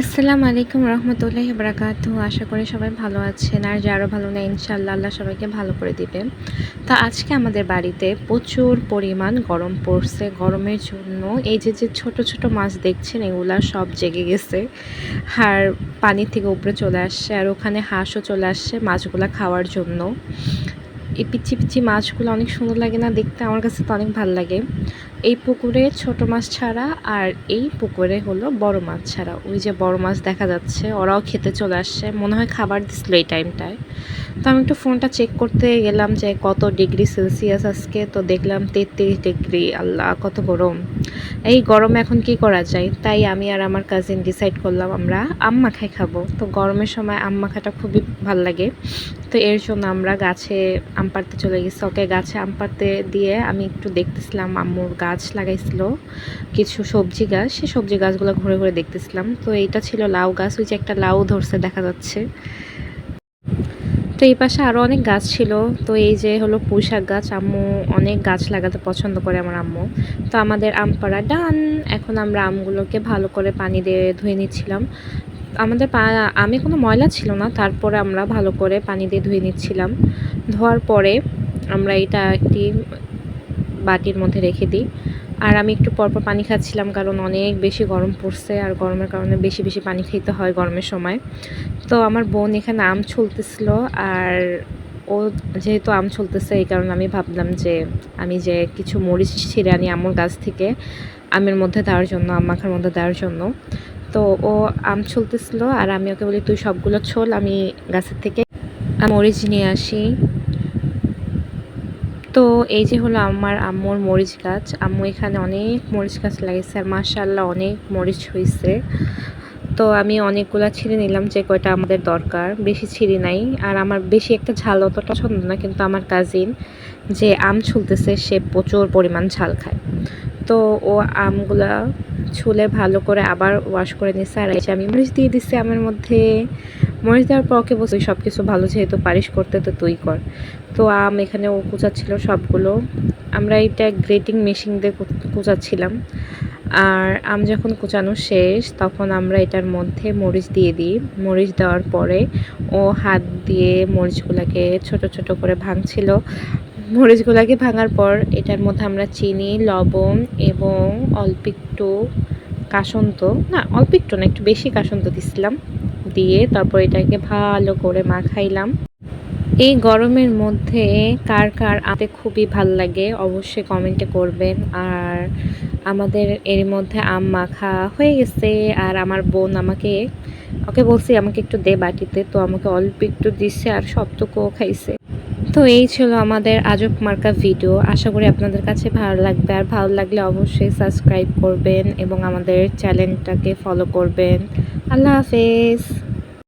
আসসালামু আলাইকুম রহমতুল্লাহি বারাকাতু আশা করি সবাই ভালো আছেন। আর যারা ভালো না ইনশাল্লাহ আল্লাহ সবাইকে ভালো করে দিবে তো আজকে আমাদের বাড়িতে প্রচুর পরিমাণ গরম পড়ছে। গরমের জন্য এই যে যে ছোট ছোট মাছ দেখছেন, এগুলা সব জেগে গেছে। আর পানি থেকে উপরে চলে আসছে, আর ওখানে হাঁসও চলে আসছে মাছগুলা খাওয়ার জন্য। এই পিচি পিচি মাছগুলো অনেক সুন্দর লাগে না দেখতে, আমার কাছে তো অনেক ভালো লাগে। এই পুকুরে ছোট মাছ ছাড়া আর এই পুকুরে হলো বড় মাছ ছাড়া। ওই যে বড় মাছ দেখা যাচ্ছে, ওরাও খেতে চলে আসছে। মনে হয় খাবার দিছিল এই টাইমটায় তো আমি একটু ফোনটা চেক করতে গেলাম যে কত ডিগ্রি সেলসিয়াস আজকে। তো দেখলাম তেত্রিশ ডিগ্রি, আল্লাহ কত গরম। এই গরমে এখন কি করা যায়? তাই আমি আর আমার কাজিন ডিসাইড করলাম আমরা আম মাখাই খাব। তো গরমের সময় আম মাখাটা খুবই ভালো লাগে। তো এর জন্য আমরা গাছে আম পাড়তে চলে গেছি। ওকে গাছে আম পাড়তে দিয়ে আমি একটু দেখতেছিলাম আম্মুর গাছ লাগাইছিল, কিছু সবজি গাছ সে সবজি গাছগুলো ঘুরে ঘুরে দেখতেছিলাম। তো এইটা ছিল লাউ গাছ, ওই যে একটা লাউ ধরছে দেখা যাচ্ছে। তো এই পাশে আরও অনেক গাছ ছিল। তো এই যে হলো পুঁইশাক গাছ, আম্মু অনেক গাছ লাগাতে পছন্দ করে আমার আম্মু। তো আমাদের আম পাড়া ডান। এখন আমরা আমগুলোকে ভালো করে পানি দিয়ে ধুয়ে নিচ্ছিলাম। আমাদের পা, আমি কোনো ময়লা ছিল না, তারপরে আমরা ভালো করে পানি দিয়ে ধুয়ে নিচ্ছিলাম। ধোয়ার পরে আমরা এটা একটি বাটির মধ্যে রেখে দিই। আর আমি একটু পরপর পানি খাচ্ছিলাম কারণ অনেক বেশি গরম পড়ছে আর গরমের কারণে বেশি বেশি পানি খেতে হয় গরমের সময়। তো আমার বোন এখানে আম ছুলতেছিল আর ও যেহেতু আম ছুলতেছে এই কারণে আমি ভাবলাম যে আমি যে কিছু মরিচ ছিঁড়ে আনি আমর গাছ থেকে, আমের মধ্যে দেওয়ার জন্য, আম মাখার মধ্যে দেওয়ার জন্য। তো ও আম ছুলতেছিল আর আমি ওকে বলি, তুই সবগুলো ছোল, আমি গাছের থেকে মরিচ নিয়ে আসি। তো এই যে হলো আমার আম্মুর মরিচ গাছ। আম্মু এখানে অনেক মরিচ গাছ লাগিয়েছে আর মাশাল্লাহ অনেক মরিচ হয়েছে তো আমি অনেকগুলো ছিঁড়ে নিলাম যে কয়টা আমাদের দরকার। বেশি ছিঁড়ি নাই। আর আমার বেশি একটা ঝাল অতটা পছন্দ না, কিন্তু আমার কাজিন যে আম ছুলতেছে, সে প্রচুর পরিমাণ ঝাল খায়। তো ও আমগুলা ছুলে ভালো করে আবার ওয়াশ করে নিচ্ছে আর এই যে আমি মরিচ দিয়ে দিচ্ছি আমের মধ্যে। মরিচ দেওয়ার পর ওকে বসে সব কিছু ভালো যেহেতু পারিশ করতে, তো তুই কর। তো আম এখানে ও কুচাচ্ছিল সবগুলো। আমরা এটা গ্রেটিং মেশিন দিয়ে কুচাচ্ছিলাম। আর আম যখন কুচানো শেষ, তখন আমরা এটার মধ্যে মরিচ দিয়ে দিই। মরিচ দেওয়ার পরে ও হাত দিয়ে মরিচগুলোকে ছোট ছোট করে ভাঙছিল। মরিচগুলোকে ভাঙার পর এটার মধ্যে আমরা চিনি, লবণ এবং অল্প একটু কাসন্ত, না, অল্প একটু না, একটু বেশি কাসন্ত দিছিলাম। দিয়ে তারপর এটাকে ভালো করে মাখাইলাম। এই গরমের মধ্যে কার কার আতে খুবই ভালো লাগে অবশ্যই কমেন্টে করবেন। আর আমাদের এর মধ্যে আম মাখা হয়ে গেছে আর আমার বোন আমাকে, ওকে বলছি আমাকে একটু দে বাটিতে, তো আমাকে অল্প একটু দিচ্ছে আর সবটুকুও খাইছে। তো এই ছিল আমাদের আজব মার্কা ভিডিও। আশা করি আপনাদের কাছে ভালো লাগবে। আর ভালো লাগলে অবশ্যই সাবস্ক্রাইব করবেন এবং আমাদের চ্যানেলটাকে ফলো করবেন। আল্লাহ হাফেজ।